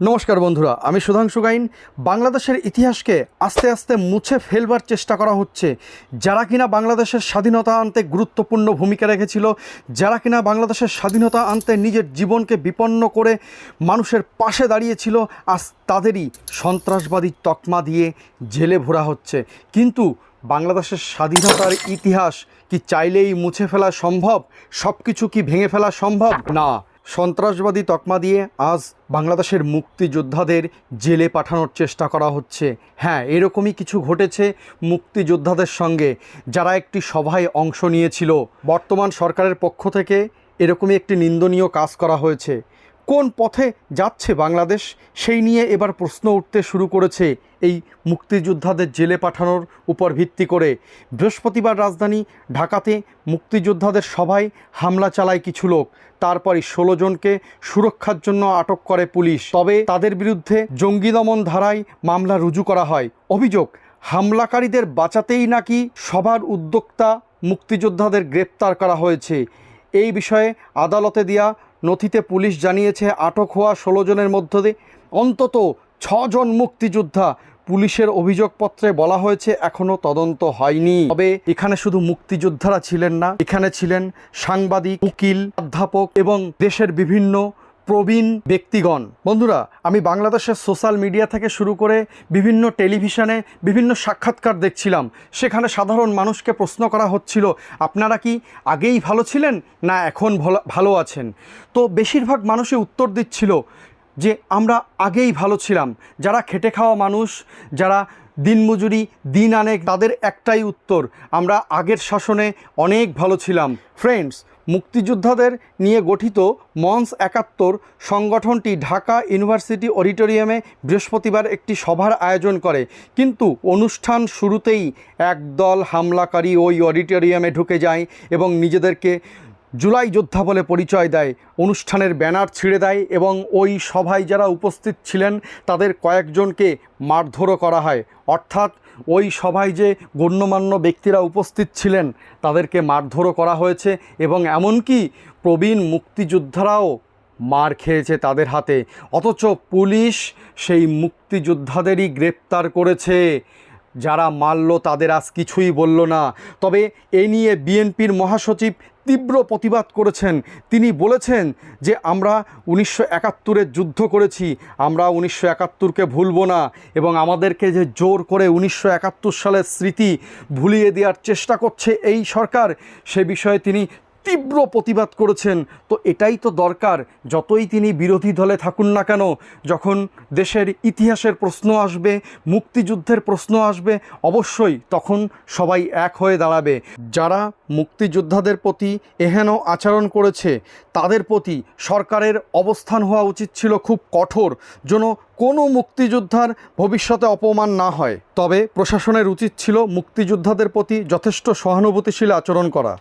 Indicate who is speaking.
Speaker 1: নমস্কার বন্ধুরা, আমি সুধাংশু গাইন। বাংলাদেশের ইতিহাসকে আস্তে আস্তে মুছে ফেলবার চেষ্টা করা হচ্ছে। যারা কিনা বাংলাদেশের স্বাধীনতা আনতে গুরুত্বপূর্ণ ভূমিকা রেখেছিল, যারা কিনা বাংলাদেশের স্বাধীনতা আনতে নিজের জীবনকে বিপন্ন করে মানুষের পাশে দাঁড়িয়েছিল, আজ তাদেরই সন্ত্রাসবাদী তকমা দিয়ে জেলে ভরা হচ্ছে। কিন্তু বাংলাদেশের স্বাধীনতার ইতিহাস কি চাইলেই মুছে ফেলা সম্ভব? সব কিছু কি ভেঙে ফেলা সম্ভব? না। সন্ত্রাসবাদী তকমা দিয়ে আজ বাংলাদেশের মুক্তিযোদ্ধাদের জেলে পাঠানোর চেষ্টা করা হচ্ছে। হ্যাঁ এরকমই কিছু ঘটেছে মুক্তিযোদ্ধাদের সঙ্গে যারা একটি সভায় অংশ নিয়েছিল। বর্তমান সরকারের পক্ষ থেকে এরকমই একটি নিন্দনীয় কাজ করা হয়েছে। কোন পথে যাচ্ছে বাংলাদেশ? সেই নিয়ে এবার প্রশ্ন উঠতে শুরু করেছে এই মুক্তিযোদ্ধাদের জেলে পাঠানোর উপর ভিত্তি করে। বৃহস্পতিবার রাজধানী ঢাকাতে মুক্তিযোদ্ধাদের সভায় হামলা চালায় কিছু লোক। তারপরই ষোলো জনকে সুরক্ষার জন্য আটক করে পুলিশ। তবে তাদের বিরুদ্ধে জঙ্গি দমন ধারায় মামলা রুজু করা হয়। অভিযোগ, হামলাকারীদের বাঁচাতেই নাকি সবার উদ্যোক্তা মুক্তিযোদ্ধাদের গ্রেপ্তার করা হয়েছে। এই বিষয়ে আদালতে দেয়া নথিতে পুলিশ জানিয়েছে, আটক হওয়া ষোলো জনের মধ্য দিয়ে অন্তত ছজন মুক্তিযোদ্ধা পুলিশের অভিযোগপত্রে বলা হয়েছে এখনও তদন্ত হয়নি। তবে এখানে শুধু মুক্তিযোদ্ধারা ছিলেন না, এখানে ছিলেন সাংবাদিক, উকিল, অধ্যাপক এবং দেশের বিভিন্ন প্রবীণ ব্যক্তিগণ। বন্ধুরা, আমি বাংলাদেশের সোশ্যাল মিডিয়া থেকে শুরু করে বিভিন্ন টেলিভিশনে বিভিন্ন সাক্ষাৎকার দেখছিলাম। সেখানে সাধারণ মানুষকে প্রশ্ন করা হচ্ছিল, আপনারা কি আগেই ভালো ছিলেন না এখন ভালো- আছেন? তো বেশিরভাগ মানুষই উত্তর দিচ্ছিল যে আমরা আগেই ভালো ছিলাম। যারা খেটে খাওয়া মানুষ, যারা দিনমজুরি দিন আনেক, তাদের একটাই উত্তর, আমরা আগের শাসনে অনেক ভালো ছিলাম। ফ্রেন্ডস মুক্তিযোদ্ধাদের নিয়ে গঠিত মঞ্চ একাত্তর সংগঠনটি ঢাকা ইউনিভার্সিটি অডিটোরিয়ামে বৃহস্পতিবার একটি সভার আয়োজন করে। কিন্তু অনুষ্ঠান শুরুতেই একদল হামলাকারী ওই অডিটোরিয়ামে ঢুকে যায় এবং নিজেদেরকে জুলাই যোদ্ধা বলে পরিচয় দেয়। অনুষ্ঠানের ব্যানার ছিঁড়ে দেয় এবং ওই সভায় যারা উপস্থিত ছিলেন, তাদের কয়েকজনকে মারধরও করা হয়। অর্থাৎ ওই সভায় যে গণ্যমান্য ব্যক্তিরা উপস্থিত ছিলেন, তাদেরকে মারধরও করা হয়েছে এবং এমনকি প্রবীণ মুক্তিযোদ্ধারাও মার খেয়েছে তাদের হাতে। অথচ পুলিশ সেই মুক্তিযোদ্ধাদেরই গ্রেপ্তার করেছে। যারা মারল তাদের আজ কিছুই বলল না। তবে এ নিয়ে বিএনপির মহাসচিব তীব্র প্রতিবাদ করেছেন। তিনি বলেছেন যে, আমরা উনিশশো একাত্তরের যুদ্ধ করেছি। আমরা উনিশশো একাত্তরকে ভুলব না এবং আমাদেরকে যে জোর করে উনিশশো একাত্তর সালের স্মৃতি ভুলিয়ে দেওয়ার চেষ্টা করছে এই সরকার, সে বিষয়ে তিনি তীব্র প্রতিবাদ করেছেন। তো এটাই তো দরকার, যতই তিনি বিরোধী দলে থাকুন না কেন, যখন দেশের ইতিহাসের প্রশ্ন আসবে, মুক্তিযুদ্ধের প্রশ্ন আসবে, অবশ্যই তখন সবাই এক হয়ে দাঁড়াবে। যারা মুক্তিযোদ্ধাদের প্রতি এহেন আচরণ করেছে, তাদের প্রতি সরকারের অবস্থান হওয়া উচিত ছিল খুব কঠোর, যেন কোনো মুক্তিযোদ্ধার ভবিষ্যতে অপমান না হয়। তবে প্রশাসনের উচিত ছিল মুক্তিযোদ্ধাদের প্রতি যথেষ্ট সহানুভূতিশীল আচরণ করা।